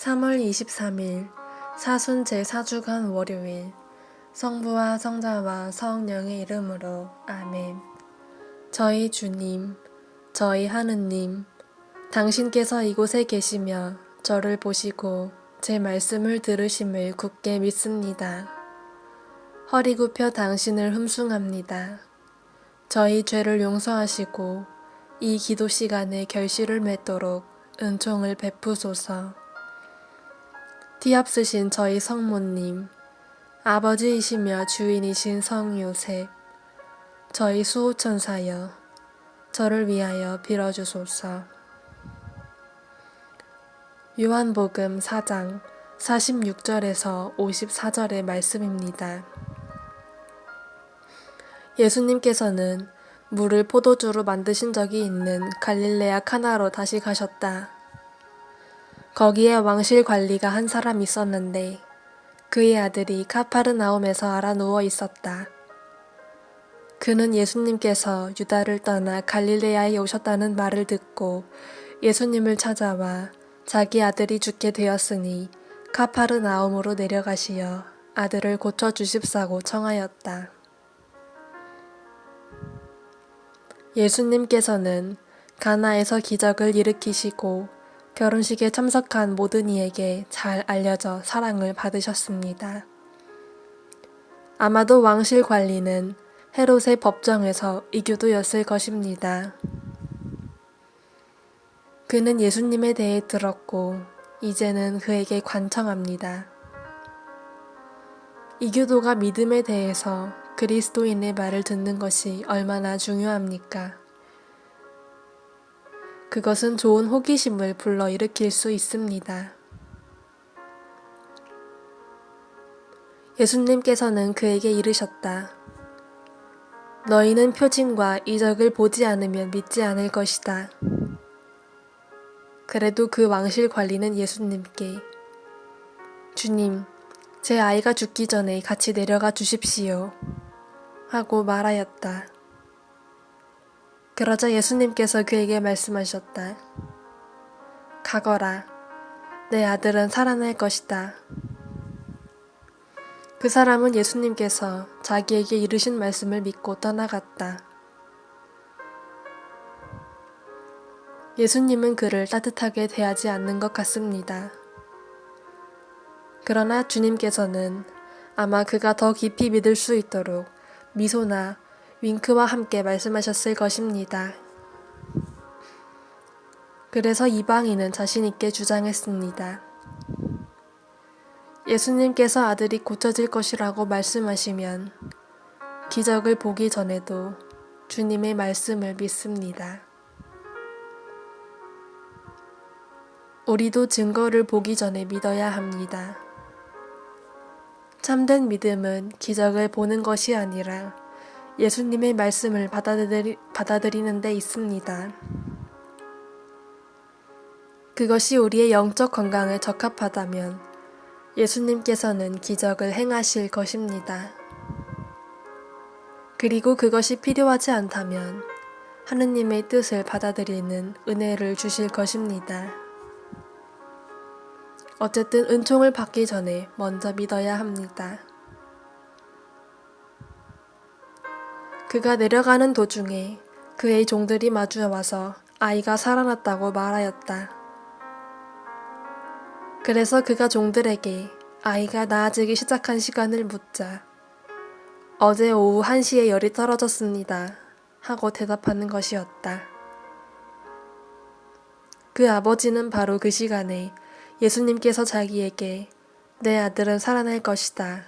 3월 23일 사순 제4주간 월요일 성부와 성자와 성령의 이름으로 아멘. 저희 주님, 저희 하느님, 당신께서 이곳에 계시며 저를 보시고 제 말씀을 들으심을 굳게 믿습니다. 허리 굽혀 당신을 흠숭합니다. 저희 죄를 용서하시고 이 기도 시간에 결실을 맺도록 은총을 베푸소서. 뒤앞서신 저희 성모님, 아버지이시며 주인이신 성 요셉, 저희 수호천사여, 저를 위하여 빌어주소서. 요한복음 4장 46절에서 54절의 말씀입니다. 예수님께서는 물을 포도주로 만드신 적이 있는 갈릴레아 카나로 다시 가셨다. 거기에 왕실 관리가 한 사람 있었는데 그의 아들이 카파르나움에서 알아 누워 있었다. 그는 예수님께서 유다를 떠나 갈릴레아에 오셨다는 말을 듣고 예수님을 찾아와 자기 아들이 죽게 되었으니 카파르나움으로 내려가시어 아들을 고쳐 주십사고 청하였다. 예수님께서는 가나에서 기적을 일으키시고 결혼식에 참석한 모든 이에게 잘 알려져 사랑을 받으셨습니다. 아마도 왕실 관리는 헤롯의 법정에서 이교도였을 것입니다. 그는 예수님에 대해 들었고 이제는 그에게 관청합니다. 이교도가 믿음에 대해서 그리스도인의 말을 듣는 것이 얼마나 중요합니까? 그것은 좋은 호기심을 불러일으킬 수 있습니다. 예수님께서는 그에게 이르셨다. 너희는 표징과 이적을 보지 않으면 믿지 않을 것이다. 그래도 그 왕실 관리는 예수님께 주님, 제 아이가 죽기 전에 같이 내려가 주십시오. 하고 말하였다. 그러자 예수님께서 그에게 말씀하셨다. 가거라. 내 아들은 살아날 것이다. 그 사람은 예수님께서 자기에게 이르신 말씀을 믿고 떠나갔다. 예수님은 그를 따뜻하게 대하지 않는 것 같습니다. 그러나 주님께서는 아마 그가 더 깊이 믿을 수 있도록 미소나 윙크와 함께 말씀하셨을 것입니다. 그래서 이방인은 자신있게 주장했습니다. 예수님께서 아들이 고쳐질 것이라고 말씀하시면 기적을 보기 전에도 주님의 말씀을 믿습니다. 우리도 증거를 보기 전에 믿어야 합니다. 참된 믿음은 기적을 보는 것이 아니라 예수님의 말씀을 받아들이, 받아들이는 데 있습니다. 그것이 우리의 영적 건강에 적합하다면 예수님께서는 기적을 행하실 것입니다. 그리고 그것이 필요하지 않다면 하느님의 뜻을 받아들이는 은혜를 주실 것입니다. 어쨌든 은총을 받기 전에 먼저 믿어야 합니다. 그가 내려가는 도중에 그의 종들이 마주와서 아이가 살아났다고 말하였다. 그래서 그가 종들에게 아이가 나아지기 시작한 시간을 묻자 어제 오후 1시에 열이 떨어졌습니다. 하고 대답하는 것이었다. 그 아버지는 바로 그 시간에 예수님께서 자기에게 내 아들은 살아날 것이다.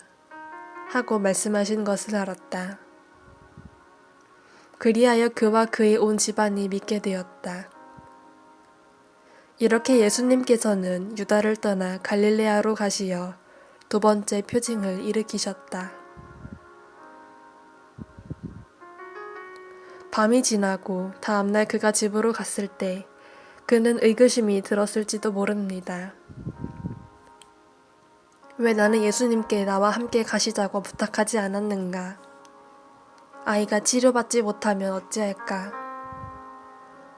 하고 말씀하신 것을 알았다. 그리하여 그와 그의 온 집안이 믿게 되었다. 이렇게 예수님께서는 유다를 떠나 갈릴레아로 가시어 두 번째 표징을 일으키셨다. 밤이 지나고 다음날 그가 집으로 갔을 때 그는 의구심이 들었을지도 모릅니다. 왜 나는 예수님께 나와 함께 가시자고 부탁하지 않았는가? 아이가 치료받지 못하면 어찌할까?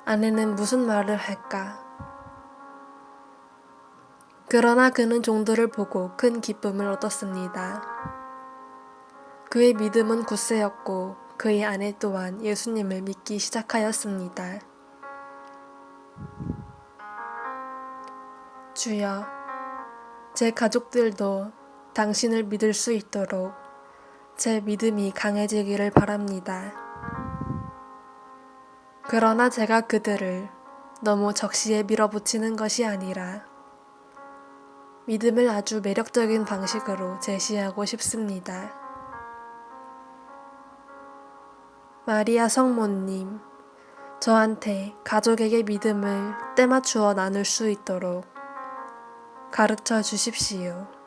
아내는 무슨 말을 할까? 그러나 그는 종들을 보고 큰 기쁨을 얻었습니다. 그의 믿음은 굳세였고 그의 아내 또한 예수님을 믿기 시작하였습니다. 주여, 제 가족들도 당신을 믿을 수 있도록 제 믿음이 강해지기를 바랍니다. 그러나 제가 그들을 너무 적시에 밀어붙이는 것이 아니라 믿음을 아주 매력적인 방식으로 제시하고 싶습니다. 마리아 성모님, 저한테 가족에게 믿음을 때맞추어 나눌 수 있도록 가르쳐 주십시오.